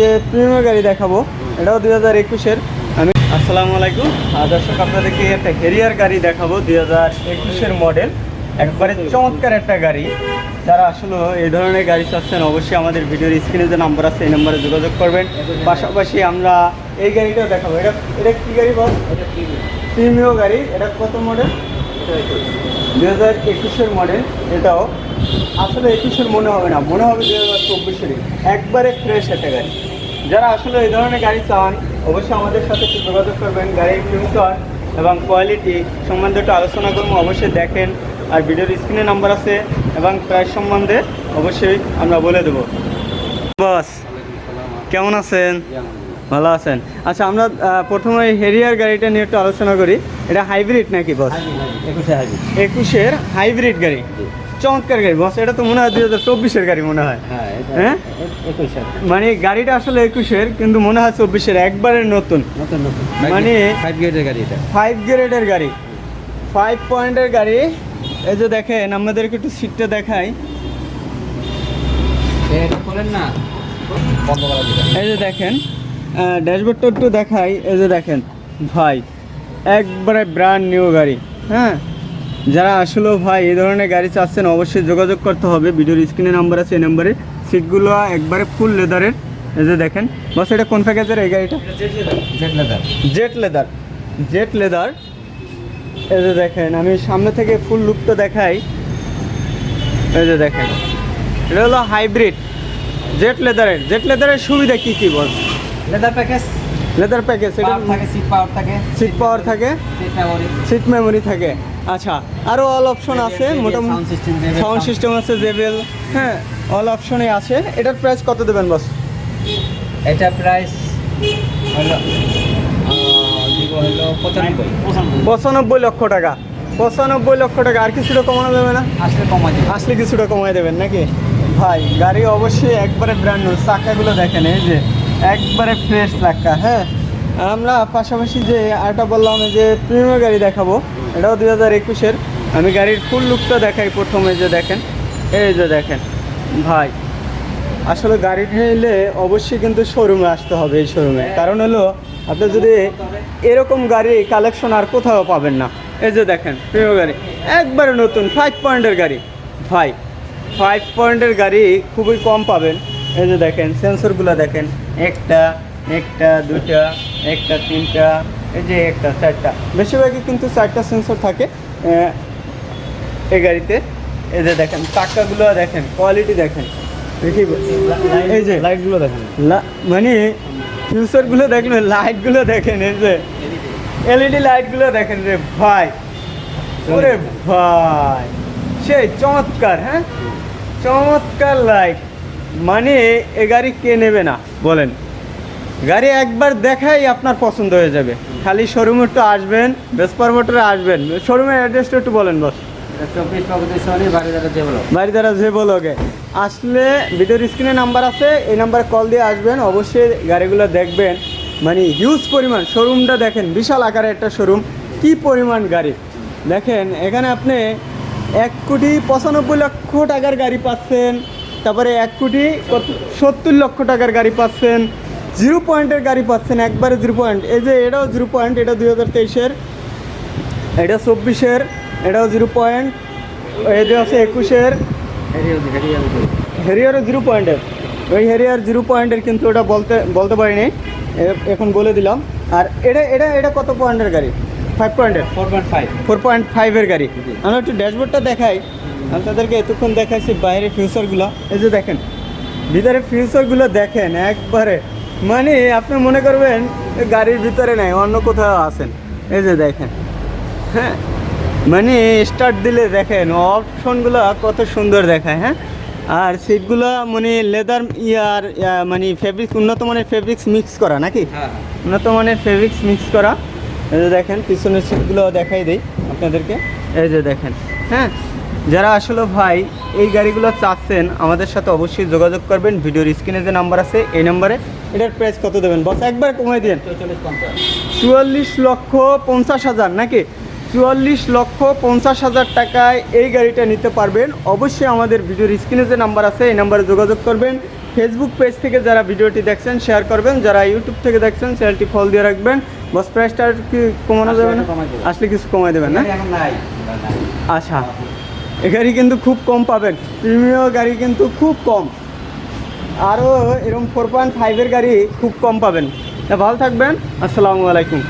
যে প্রিমিয়াম গাড়ি দেখাবো এটাও দুই হাজার একুশের। আমি আসসালামু আলাইকুম। আর দর্শক আপনাদেরকে একটা হেরিয়ার গাড়ি দেখাবো দুই হাজার একুশের মডেল। একবারে চমৎকার একটা গাড়ি। যারা আসলে এই ধরনের গাড়ি চাচ্ছেন অবশ্যই আমাদের ভিডিওর স্ক্রিনে যে নাম্বার আছে এই নাম্বারে যোগাযোগ করবেন। পাশাপাশি আমরা এই গাড়িটাও দেখাবো। এটা এটা কী গাড়ি বল? প্রিমিয়াম গাড়ি। এটা কত মডেল? দুই হাজার একুশের মডেল। এটাও আসলে একুশের মনে হবে না। মনে হবে দুই হাজার চব্বিশেরই একবারে ফ্রেশ একটা গাড়ি। যারা আসলে এই ধরনের গাড়ি চান অবশ্যই আমাদের সাথে একটু যোগাযোগ করবেন। গাড়ির ফিউচার এবং কোয়ালিটি সম্বন্ধে একটু আলোচনা করব অবশ্যই দেখেন। আর ভিডিওর স্ক্রিনে নাম্বার আছে এবং প্রাইস সম্বন্ধে অবশ্যই আমরা বলে দেবো। বস কেমন আছেন? ভালো আছেন? আচ্ছা আমরা প্রথমে হেরিয়ার গাড়িটা নিয়ে একটু আলোচনা করি। এটা হাইব্রিড নাকি বস একুশে একুশের হাইব্রিড গাড়ি। চমৎকার গাড়ি বস এটা তো মনে হয় দুই হাজার চব্বিশের গাড়ি মনে হয়। হ্যাঁ হ্যাঁ? মানে গাড়িটা আসলে একুশের কিন্তু মনে হয় চব্বিশের একবারে নতুন। নতুন নতুন। মানে- ফাইভ গেটের গাড়ি এটা। ফাইভ গ্রেডের গাড়ি। ফাইভ পয়েন্টের গাড়ি। এই যে দেখেন আমাদেরকে একটু সিটটা দেখাই। এই যে দেখেন ড্যাশবোর্ডটা একটু দেখাই। এই যে দেখেন ভাই একবারে ব্র্যান্ড নিউ গাড়ি হ্যাঁ? যারা আসলেও ভাই এই ধরনের গাড়ি চাচ্ছেন অবশ্যই যোগাযোগ করতে হবে। ভিডিওর স্ক্রিনে নাম্বার আছে এই নাম্বারে সিটগুলো একবারে ফুল লেদারের এই যে দেখেন বাস এটা কোন প্যাকেজের এই গাড়িটা? Jet leather jet leather jet leather এই যে দেখেন আমি সামনে থেকে ফুল লুকটা দেখাই। এই যে দেখেন এটা হলো হাইব্রিড জেট লেদারের জেট লেদারের সুবিধা কী কী বল? লেদার প্যাকেজ লেদার প্যাকেজ এটা থাকে সিট পাওয়ার থাকে। সিট পাওয়ার থাকে। সিট মেমোরি সিট মেমোরি থাকে। আচ্ছা আরও অল অপশন আছে মোটামুটি সাউন্ড সিস্টেম আছে জেবেল হ্যাঁ অল অপশনে আছে। এটার প্রাইস কত দেবেন বস এটা প্রাইস পঁচানব্বই। লক্ষ টাকা। পঁচানব্বই লক্ষ টাকা। আর কিছুটা কমানো যাবে না? আসলে আসলে কিছুটা কমাই দেবেন নাকি? ভাই গাড়ি অবশ্যই একবারে ব্র্যান্ড নিউ চাকাগুলো দেখেন এই যে একবারে ফ্রেশ চাকা হ্যাঁ? আর আমরা পাশাপাশি যে আরেকটা বললাম যে প্রিমিয়াম গাড়ি দেখাবো, এটাও দুই হাজার একুশের। আমি গাড়ির ফুল লুকটা দেখাই প্রথমে যে দেখেন। এই যে দেখেন, ভাই, আসলে গাড়ি নিলে অবশ্যই কিন্তু শোরুমে আসতে হবে এই শোরুমে কারণ হলো, আপনি যদি এরকম গাড়ি কালেকশন আর কোথাও পাবেন না। এই যে দেখেন প্রিয় গাড়ি। একবারে নতুন ফাইভ পয়েন্টের গাড়ি। ভাই ফাইভ পয়েন্টের গাড়ি খুবই কম পাবেন। এই যে দেখেন সেন্সরগুলো দেখেন একটা একটা দুটা একটা তিনটা এই যে একটা চারটা। বেশিরভাগই কিন্তু চারটা সেন্সর থাকে এই গাড়িতে। এই যে দেখেন চাক্কাগুলো দেখেন কোয়ালিটি দেখেন। এই যে লাইটগুলো দেখেন। মানে ফিউচারগুলো দেখলে লাইটগুলো দেখেন এই যে। এলইডি লাইটগুলো দেখেন রে ভাই। ওরে ভাই সেই চমৎকার হ্যাঁ? চমৎকার লাইট। মানে এ গাড়ি কে নেবে না? বলেন। গাড়ি একবার দেখাই আপনার পছন্দ হয়ে যাবে। খালি শোরুমে একটু আসবেন বেসপার মোটরে আসবেন। শোরুমের অ্যাড্রেসটা একটু বলেন বস যে বলোগে আসলে ভিডিওর স্ক্রিনে নাম্বার আছে এই নাম্বারে কল দিয়ে আসবেন। অবশ্যই গাড়িগুলো দেখবেন। মানে হিউজ পরিমাণ শোরুমটা দেখেন বিশাল আকারের একটা শোরুম কি পরিমাণ গাড়ি? দেখেন এখানে আপনি এক কোটি পঁচানব্বই লক্ষ টাকার গাড়ি পাচ্ছেন। তারপরে এক কোটি সত্তর লক্ষ টাকার গাড়ি পাচ্ছেন জিরো পয়েন্টের গাড়ি পাচ্ছেন একবারে জিরো পয়েন্ট। এই যে এটাও জিরো পয়েন্ট এটা দুই হাজার তেইশের এটা চব্বিশের এটাও জিরো পয়েন্ট এটা আছে একুশের। হেরিয়ারও জিরো পয়েন্টের। ওই হেরিয়ার জিরো পয়েন্টের কিন্তু ওটা বলতে বলতে পারিনি। এখন বলে দিলাম। আর এটা এটা এটা কত পয়েন্টের গাড়ি? ফাইভ পয়েন্টের? Four point five four point ফাইভের গাড়ি। আমরা একটু ড্যাশবোর্ডটা দেখাই। আমি তাদেরকে এতক্ষণ দেখাইছি বাইরের ফিউচারগুলো এই যে দেখেন ভিতরে ফিউচারগুলো দেখেন একবারে। মানে আপনি মনে করবেন গাড়ির ভিতরে নাই অন্য কোথাও আছেন। এই যে দেখেন হ্যাঁ? মানে স্টার্ট দিলে দেখেন অপশনগুলো কত সুন্দর দেখায় হ্যাঁ? আর সিটগুলো মানে লেদার ইয়ার মানে ফেব্রিক উন্নত মানের ফেব্রিক্স মিক্স করা নাকি? হ্যাঁ। উন্নত মানের ফেব্রিক্স মিক্স করা। এই যে দেখেন পিছনের সিটগুলো দেখাই দেই আপনাদেরকে। এই যে দেখেন হ্যাঁ? যারা আসলে ভাই এই গাড়িগুলো চাচ্ছেন আমাদের সাথে অবশ্যই যোগাযোগ করবেন। ভিডিওর স্ক্রিনে যে নাম্বার আছে এই নাম্বারে এটার প্রাইস কত দেবেন? বস একবার কমাই দিন চুয়াল্লিশ লক্ষ পঞ্চাশ হাজার নাকি? চুয়াল্লিশ লক্ষ পঞ্চাশ হাজার টাকায় এই গাড়িটা নিতে পারবেন। অবশ্যই আমাদের ভিডিওর স্ক্রিনে যে নাম্বার আছে এই নাম্বারে যোগাযোগ করবেন। ফেসবুক পেজ থেকে যারা ভিডিওটি দেখছেন শেয়ার করবেন। যারা ইউটিউব থেকে দেখছেন চ্যানেলটি ফল দিয়ে রাখবেন। বস প্রাইসটা কি কমানো যাবে না। আসলে কিছু কমাই দেবেন না। আচ্ছা। এ গাড়ি কিন্তু খুব কম পাবেন। প্রিমিয়ার গাড়ি কিন্তু খুব কম। আরও এরকম ফোর পয়েন্ট ফাইভের গাড়ি খুব কম পাবেন। ভালো থাকবেন। আসসালামু আলাইকুম।